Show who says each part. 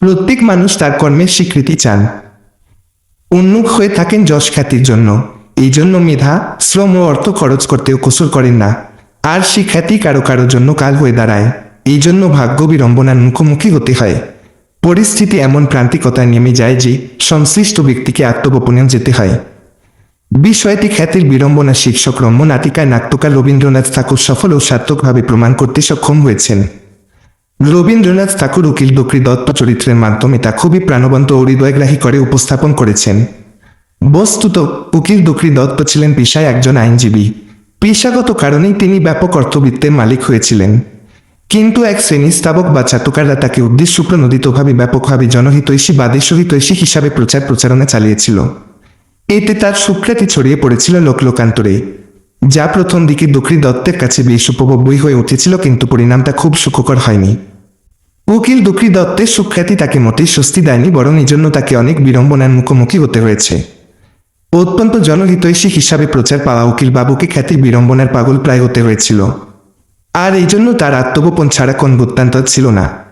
Speaker 1: প্রত্যেক মানুষ তার কর্মের স্বীকৃতি চান। উন্মুখ হয়ে থাকেন যশ খ্যাতির জন্য। এই জন্য মেধা, শ্রম ও অর্থ খরচ করতেও কসুর করেন না। আর সে খ্যাতি কারও কারও জন্য কাল হয়ে দাঁড়ায়। এই জন্য ভাগ্য বিড়ম্বনার মুখোমুখি হতে হয়। পরিস্থিতি এমন প্রান্তিকতায় নেমে যায় যে সংশ্লিষ্ট ব্যক্তিকে আত্মগোপনেও যেতে হয়। বিষয়টি খ্যাতির বিড়ম্বনা শীর্ষক রম্য নাটিকায় নাট্যকার রবীন্দ্রনাথ ঠাকুর সফল ও সার্থকভাবে প্রমাণ করতে সক্ষম হয়েছেন। রবীন্দ্রনাথ ঠাকুর উকিল বকরি দত্ত চরিত্রের মাধ্যমে তা খুবই প্রাণবন্ত ও হৃদয়গ্রাহী করে উপস্থাপন করেছেন। বস্তুত, উকিল বকরি দত্ত ছিলেন পেশায় একজন আইনজীবী। পেশাগত কারণেই তিনি ব্যাপক অর্থবিত্তের মালিক হয়েছিলেন। কিন্তু এক শ্রেণি স্থাবক বা চাটুকাররা তাকে উদ্দেশ্যপ্রণোদিতভাবে ব্যাপকভাবে জনহিতৈষী বা দেশহিতৈষী হিসাবে প্রচার প্রচারণা চালিয়েছিল। এতে তার সুখ্যাতি ছড়িয়ে পড়েছিল লোকলোকান্তরে, যা প্রথম দিকে দুঃখী দত্তের কাছে বেশ উপভোগ্যই হয়ে উঠেছিল, কিন্তু পরিণামটা খুব সুখকর হয়নি। উকিল দুঃখী দত্তের সুখ্যাতি তাকে মোটেই স্বস্তি দেয়নি, বরং এই জন্য তাকে অনেক বিড়ম্বনার মুখোমুখি হতে হয়েছে। অত্যন্ত জনহিতৈষী হিসাবে প্রচার পাওয়া উকিল বাবুকে খ্যাতি বিড়ম্বনার পাগল প্রায় হতে হয়েছিল। আর এই জন্য তার আত্মগোপন ছাড়া কোন বৃত্তান্ত ছিল না।